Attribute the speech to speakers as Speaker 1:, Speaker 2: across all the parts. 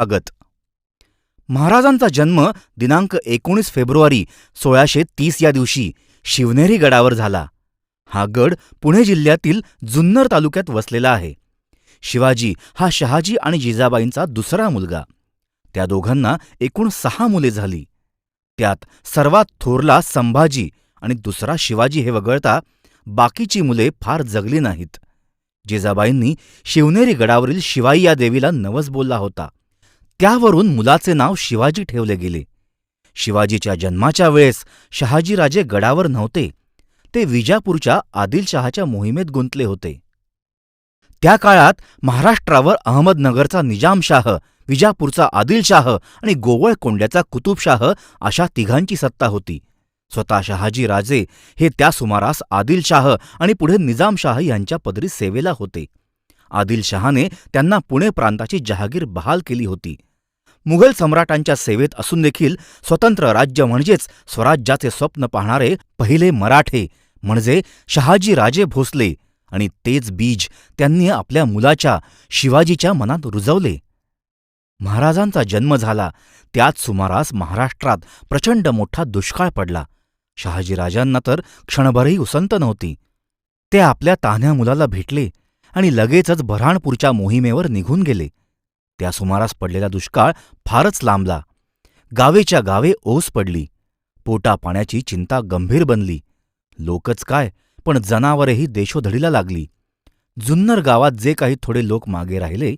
Speaker 1: स्वागत महाराजांचा जन्म दिनांक एकोणीस फेब्रुवारी सोळाशे तीस या दिवशी शिवनेरी गडावर झाला. हा गड पुणे जिल्ह्यातील जुन्नर तालुक्यात वसलेला आहे. शिवाजी हा शहाजी आणि जिजाबाईंचा दुसरा मुलगा. त्या दोघांना एकूण सहा मुले झाली. त्यात सर्वात थोरला संभाजी आणि दुसरा शिवाजी हे वगळता बाकीची मुले फार जगली नाहीत. जिजाबाईंनी शिवनेरी गडावरील शिवाई या देवीला नवस बोलला होता. त्यावरून मुलाचे नाव शिवाजी ठेवले गेले. शिवाजीच्या जन्माच्या वेळेस शहाजीराजे गडावर नव्हते. ते विजापूरच्या आदिलशहाच्या मोहिमेत गुंतले होते. त्या काळात महाराष्ट्रावर अहमदनगरचा निजामशाह विजापूरचा आदिलशाह आणि गोवळकोंड्याचा कुतुबशाह अशा तिघांची सत्ता होती. स्वतः शहाजीराजे हे त्या सुमारास आदिलशाह आणि पुढे निजामशाह यांच्या पदरी सेवेला होते. आदिलशहाने त्यांना पुणे प्रांताची जहागीर बहाल केली होती. मुघल सम्राटांच्या सेवेत असून देखील स्वतंत्र राज्य म्हणजेच स्वराज्याचे स्वप्न पाहणारे पहिले मराठे म्हणजे शहाजीराजे भोसले. आणि तेच बीज त्यांनी आपल्या मुलाच्या शिवाजीच्या मनात रुजवले. महाराजांचा जन्म झाला. त्याच सुमारास महाराष्ट्रात प्रचंड मोठा दुष्काळ पडला. शहाजीराजांना तर क्षणभरही उसंत नव्हती. ते आपल्या तान्ह्या मुलाला भेटले आणि लगेचच बऱ्हाणपूरच्या मोहिमेवर निघून गेले. त्या सुमारास पडलेला दुष्काळ फारच लांबला. गावेच्या गावे ओस पडली. पोटा पाण्याची चिंता गंभीर बनली. लोकच काय पण जनावरेही देशोधडीला लागली. जुन्नर गावात जे काही थोडे लोक मागे राहिले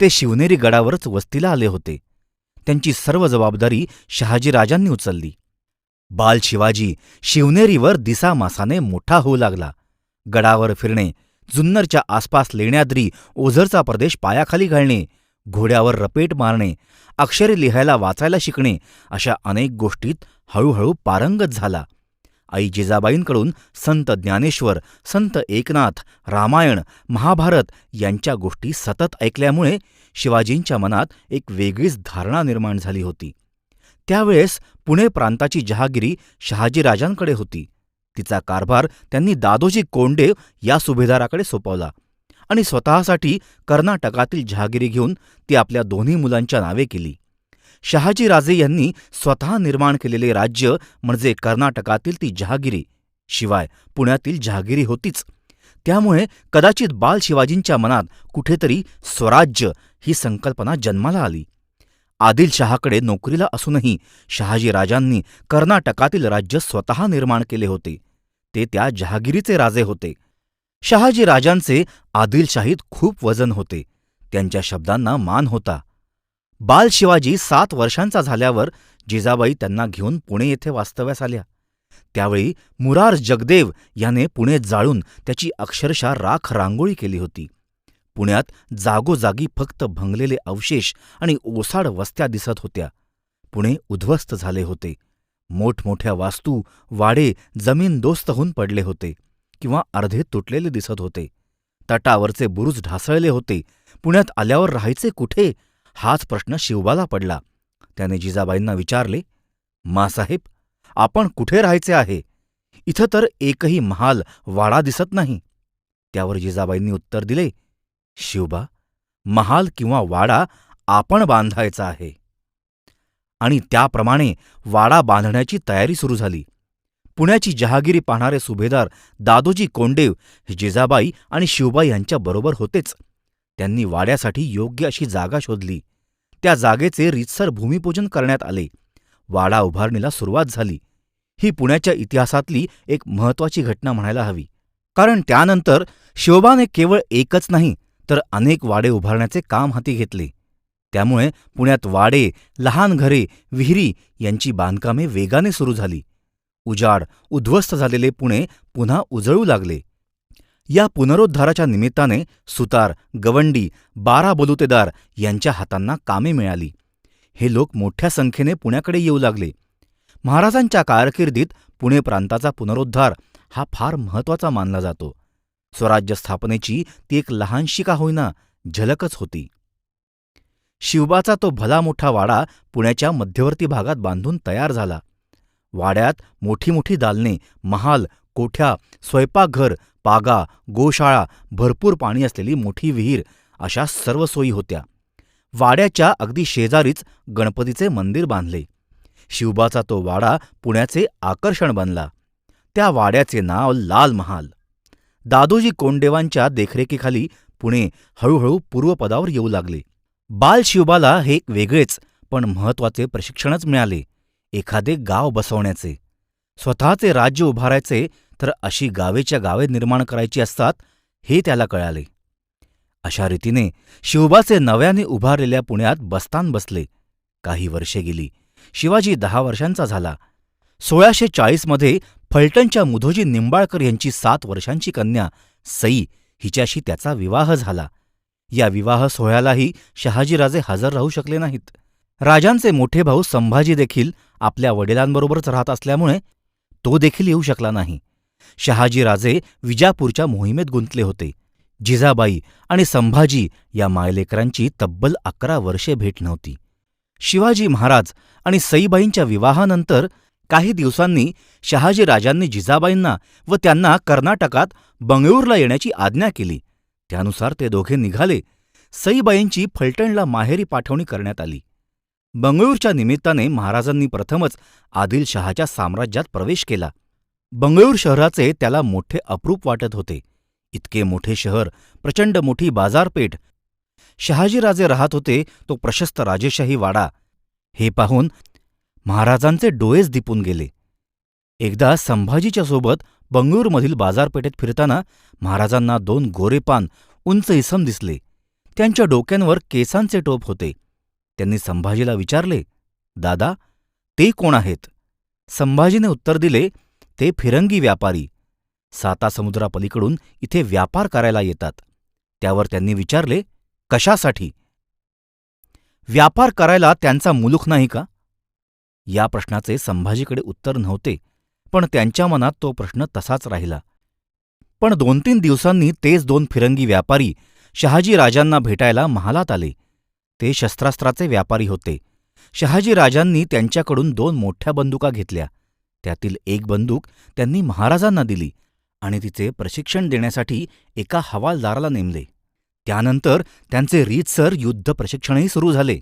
Speaker 1: ते शिवनेरी गडावरच वस्तीला आले होते. त्यांची सर्व जबाबदारी शहाजीराजांनी उचलली. बाल शिवाजी शिवनेरीवर दिसामासाने मोठा होऊ लागला. गडावर फिरणे जुन्नरच्या आसपास लेण्याद्री ओझरचा प्रदेश पायाखाली घालणे घोड्यावर रपेट मारणे अक्षरे लिहायला वाचायला शिकणे अशा अनेक गोष्टीत हळूहळू पारंगत झाला. आई जिजाबाईंकडून संत ज्ञानेश्वर संत एकनाथ रामायण महाभारत यांच्या गोष्टी सतत ऐकल्यामुळे शिवाजींच्या मनात एक वेगळीच धारणा निर्माण झाली होती. त्यावेळेस पुणे प्रांताची जहागिरी शहाजीराजांकडे होती. तिचा कारभार त्यांनी दादोजी कोंडेव या सुभेदाराकडे सोपवला. आणि स्वतःसाठी कर्नाटकातील जहागिरी घेऊन ती आपल्या दोन्ही मुलांच्या नावे केली. शहाजीराजे यांनी स्वतः निर्माण केलेले राज्य म्हणजे कर्नाटकातील ती जहागिरी शिवाय पुण्यातील जहागिरी होतीच. त्यामुळे कदाचित बाल शिवाजींच्या मनात कुठेतरी स्वराज्य ही संकल्पना जन्माला आली. आदिलशहाकडे नोकरीला असूनही शहाजीराजांनी कर्नाटकातील राज्य स्वतः निर्माण केले होते. ते त्या जहागिरीचे राजे होते. शहाजी राजांचे आदिलशाहीत खूप वजन होते. त्यांच्या शब्दांना मान होता. बाल शिवाजी सात वर्षांचा झाल्यावर जिजाबाई त्यांना घेऊन पुणे येथे वास्तव्यास आल्या. त्यावेळी मुरार जगदेव याने पुणे जाळून त्याची अक्षरशः राख रांगोळी केली होती. पुण्यात जागोजागी फक्त भंगलेले अवशेष आणि ओसाड वस्त्या दिसत होत्या. पुणे उद्ध्वस्त झाले होते. मोठमोठ्या वास्तू वाडे जमीनदोस्त होऊन पडले होते. किंवा अर्धे तुटलेले दिसत होते. तटावरचे बुरुज ढासळले होते. पुण्यात आल्यावर राहायचे कुठे? हाच प्रश्न शिवबाला पडला. त्याने जिजाबाईंना विचारले मासाहेब आपण कुठे राहायचे आहे? इथं तर एकही महाल वाडा दिसत नाही. त्यावर जिजाबाईंनी उत्तर दिले शिवबा महाल किंवा वाडा आपण बांधायचा आहे. आणि त्याप्रमाणे वाडा बांधण्याची तयारी सुरू झाली. पुण्याची जहागिरी पाहणारे सुभेदार दादोजी कोंडेव हे जिजाबाई आणि शिवबाई यांच्याबरोबर होतेच. त्यांनी वाड्यासाठी योग्य अशी जागा शोधली. त्या जागेचे रीतसर भूमिपूजन करण्यात आले. वाडा उभारणीला सुरुवात झाली. ही पुण्याच्या इतिहासातली एक महत्वाची घटना म्हणायला हवी. कारण त्यानंतर शिवबाने केवळ एकच नाही तर अनेक वाडे उभारण्याचे काम हाती घेतले. त्यामुळे पुण्यात वाडे लहान घरे विहिरी यांची बांधकामे वेगाने सुरू झाली. उजाड उद्ध्वस्त झालेले पुणे पुन्हा उजळू लागले. या पुनरोद्धाराच्या निमित्ताने सुतार गवंडी बारा बलुतेदार यांच्या हातांना कामे मिळाली. हे लोक मोठ्या संख्येने पुण्याकडे येऊ लागले. महाराजांच्या कारकिर्दीत पुणे प्रांताचा पुनरोद्धार हा फार महत्त्वाचा मानला जातो. स्वराज्य स्थापनेची ती एक लहानशी का होईना झलकच होती. शिवबाचा तो भला मोठा वाडा पुण्याच्या मध्यवर्ती भागात बांधून तयार झाला. वाड्यात मोठी मोठी दालने महाल कोठ्या स्वयंपाकघर पागा गोशाळा भरपूर पाणी असलेली मोठी विहीर अशा सर्व सोयी होत्या. वाड्याच्या अगदी शेजारीच गणपतीचे मंदिर बांधले. शिवबाचा तो वाडा पुण्याचे आकर्षण बनला. त्या वाड्याचे नाव लाल महाल. दादोजी कोंडदेवांच्या देखरेखीखाली पुणे हळूहळू पूर्वपदावर येऊ लागले. बाल शिवबाला हे एक वेगळेच पण महत्त्वाचे प्रशिक्षणच मिळाले. एखादे गाव बसवण्याचे. स्वतःचे राज्य उभारायचे तर अशी गावेच्या गावे निर्माण करायची असतात हे त्याला कळाले. अशा रीतीने शिवबाचे नव्याने उभारलेल्या पुण्यात बस्तान बसले. काही वर्षे गेली. शिवाजी दहा वर्षांचा झाला. सोळाशे चाळीसमध्ये फलटणच्या मुधोजी निंबाळकर यांची सात वर्षांची कन्या सई हिच्याशी त्याचा विवाह झाला. या विवाह सोहळ्यालाही शहाजीराजे हजर राहू शकले नाहीत. राजांचे मोठे भाऊ संभाजी देखील आपल्या वडिलांबरोबरच राहत असल्यामुळे तो देखील येऊ शकला नाही. शहाजीराजे विजापूरच्या मोहिमेत गुंतले होते. जिजाबाई आणि संभाजी या मायलेकरांची तब्बल अकरा वर्षे भेट नव्हती. शिवाजी महाराज आणि सईबाईंच्या विवाहानंतर काही दिवसांनी शहाजी राजांनी जिजाबाईंना व त्यांना कर्नाटकात बंगळूरला येण्याची आज्ञा केली. त्यानुसार ते दोघे निघाले. सईबाईंची फलटणला माहेरी पाठवणी करण्यात आली. बंगळूरच्या निमित्ताने महाराजांनी प्रथमच आदिलशहाच्या साम्राज्यात प्रवेश केला. बंगळूर शहराचे त्याला मोठे अप्रूप वाटत होते. इतके मोठे शहर प्रचंड मोठी बाजारपेठ. शहाजीराजे राहत होते तो प्रशस्त राजेशाही वाडा. हे पाहून महाराजांचे डोळेच दिपून गेले. एकदा संभाजीच्या सोबत बंगळूरमधील बाजारपेठेत फिरताना महाराजांना दोन गोरेपान उंच इसम दिसले. त्यांच्या डोक्यांवर केसांचे टोप होते. त्यांनी संभाजीला विचारले दादा ते कोण आहेत? संभाजीने उत्तर दिले ते फिरंगी व्यापारी. साता समुद्रापलीकडून इथे व्यापार करायला येतात. त्यावर त्यांनी विचारले कशासाठी? व्यापार करायला त्यांचा मुलूख नाही का? या प्रश्नाचे संभाजीकडे उत्तर नव्हते पण त्यांच्या मनात तो प्रश्न तसाच राहिला. पण दोन तीन दिवसांनी तेच दोन फिरंगी व्यापारी शहाजी राजांना भेटायला महालात आले. ते शस्त्रास्त्राचे व्यापारी होते. शहाजी राजांनी त्यांच्याकडून दोन मोठ्या बंदुका घेतल्या. त्यातील एक बंदूक त्यांनी महाराजांना दिली आणि तिचे प्रशिक्षण देण्यासाठी एका हवालदाराला नेमले. त्यानंतर त्यांचे रीतसर युद्ध प्रशिक्षणही सुरू झाले.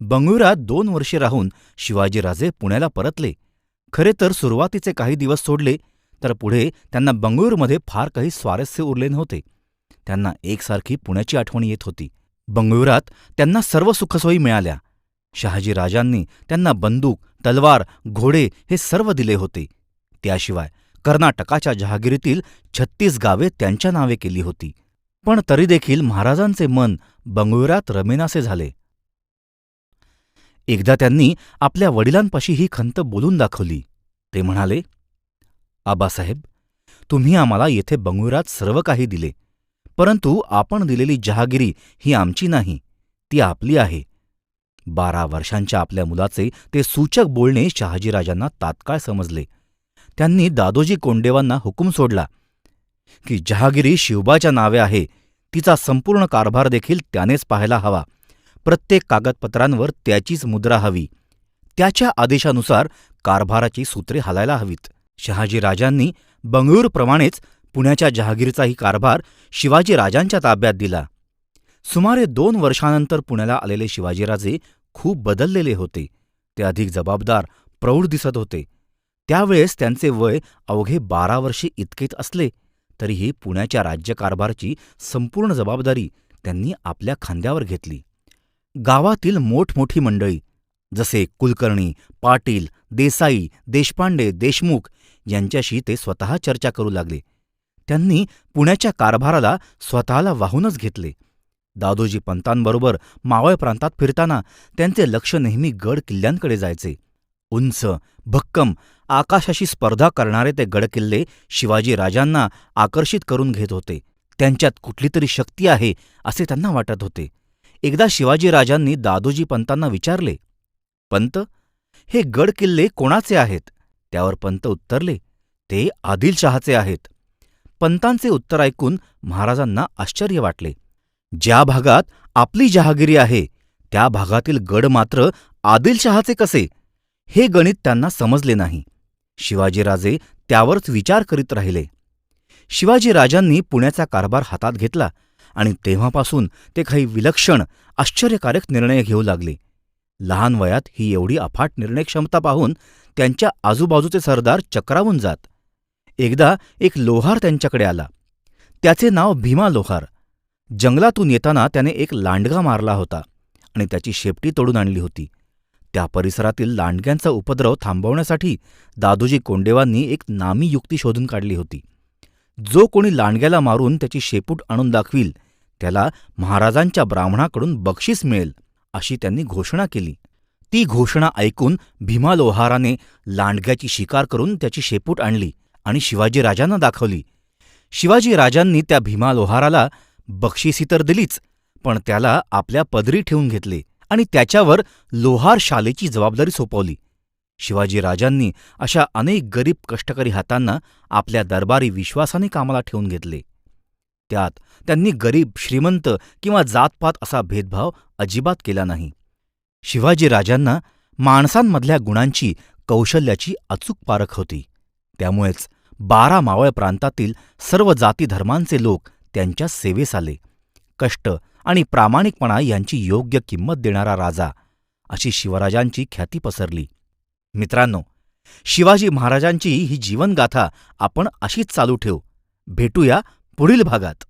Speaker 1: बंगळुरात दोन वर्षे राहून शिवाजीराजे पुण्याला परतले. खरे तर सुरुवातीचे काही दिवस सोडले तर पुढे त्यांना बंगळुरूमध्ये फार काही स्वारस्य उरले नव्हते. त्यांना एकसारखी पुण्याची आठवण येत होती. बंगळुरात त्यांना सर्व सुखसोयी मिळाल्या. शहाजी राजांनी त्यांना बंदूक तलवार घोडे हे सर्व दिले होते. त्याशिवाय कर्नाटकाच्या जहागिरीतील छत्तीस गावे त्यांच्या नावे केली होती. पण तरी देखील महाराजांचे मन बंगळुरात रमेनासे झाले. एकदा त्यांनी आपल्या वडिलांपाशी ही खंत बोलून दाखवली. ते म्हणाले आबासाहेब तुम्ही आम्हाला येथे बंगळुरात सर्व काही दिले. परंतु आपण दिलेली जहागिरी ही आमची नाही ती आपली आहे. बारा वर्षांच्या आपल्या मुलाचे ते सूचक बोलणे शहाजीराजांना तात्काळ समजले. त्यांनी दादोजी कोंडेवांना हुकूम सोडला की जहागिरी शिवबाच्या नावे आहे तिचा संपूर्ण कारभार देखील त्यानेच पाहायला हवा. प्रत्येक कागदपत्रांवर त्याचीच मुद्रा हवी. त्याच्या आदेशानुसार कारभाराची सूत्रे हालायला हवीत. शहाजीराजांनी बंगळूरप्रमाणेच पुण्याच्या जहागीरचाही कारभार शिवाजीराजांच्या ताब्यात दिला. सुमारे दोन वर्षानंतर पुण्याला आलेले शिवाजीराजे खूप बदललेले होते. ते अधिक जबाबदार प्रौढ दिसत होते. त्यावेळेस त्यांचे वय अवघे बारा वर्षे इतकेच असले तरीही पुण्याच्या राज्यकारभारची संपूर्ण जबाबदारी त्यांनी आपल्या खांद्यावर घेतली. गावातील मोठमोठी मंडळी जसे कुलकर्णी पाटील देसाई देशपांडे देशमुख यांच्याशी ते स्वतः चर्चा करू लागले. त्यांनी पुण्याच्या कारभाराला स्वतःला वाहूनच घेतले. दादोजी पंतांबरोबर मावळ प्रांतात फिरताना त्यांचे लक्ष नेहमी गड किल्ल्यांकडे जायचे. उंच भक्कम आकाशाशी स्पर्धा करणारे ते गडकिल्ले शिवाजी राजांना आकर्षित करून घेत होते. त्यांच्यात कुठली तरी शक्ती आहे असे त्यांना वाटत होते. एकदा शिवाजीराजांनी दादोजी पंतांना विचारले पंत हे गड किल्ले कोणाचे आहेत? त्यावर पंत उत्तरले ते आदिलशहाचे आहेत. पंतांचे उत्तर ऐकून महाराजांना आश्चर्य वाटले. ज्या भागात आपली जहागिरी आहे त्या भागातील गड मात्र आदिलशहाचे कसे? हे गणित त्यांना समजले नाही. शिवाजीराजे त्यावरच विचार करीत राहिले. शिवाजीराजांनी पुण्याचा कारभार हातात घेतला आणि तेव्हापासून ते काही विलक्षण आश्चर्यकारक निर्णय घेऊ लागले. लहान वयात ही एवढी अफाट निर्णय क्षमता पाहून त्यांच्या आजूबाजूचे सरदार चक्रावून जात. एकदा एक लोहार त्यांच्याकडे आला. त्याचे नाव भीमा लोहार. जंगलातून येताना त्याने एक लांडगा मारला होता आणि त्याची शेपटी तोडून आणली होती. त्या परिसरातील लांडग्यांचा उपद्रव थांबवण्यासाठी दादोजी कोंडेवांनी एक नामी युक्ती शोधून काढली होती. जो कोणी लांडग्याला मारून त्याची शेपूट आणून दाखवील त्याला महाराजांच्या ब्राह्मणाकडून बक्षीस मिळेल अशी त्यांनी घोषणा केली. ती घोषणा ऐकून भीमा लोहाराने लांडग्याची शिकार करून त्याची शेपूट आणली. आणि शिवाजीराजांना दाखवली. शिवाजीराजांनी त्या भीमा लोहाराला बक्षिसी तर दिलीच पण त्याला आपल्या पदरी ठेवून घेतले आणि त्याच्यावर लोहार शालेची जबाबदारी सोपवली. शिवाजीराजांनी अशा अनेक गरीब कष्टकरी हातांना आपल्या दरबारी विश्वासाने कामाला ठेवून घेतले. त्यात त्यांनी गरीब श्रीमंत किंवा जातपात असा भेदभाव अजिबात केला नाही. शिवाजीराजांना माणसांमधल्या गुणांची कौशल्याची अचूक पारख होती. त्यामुळेच बारा मावळ प्रांतातील सर्व जाती धर्मांचे लोक त्यांच्या सेवेस आले. कष्ट आणि प्रामाणिकपणा यांची योग्य किंमत देणारा राजा अशी शिवराजांची ख्याती पसरली. मित्रांनो शिवाजी महाराजांची ही जीवनगाथा आपण अशीच चालू ठेवू. भेटूया पुढील भागात.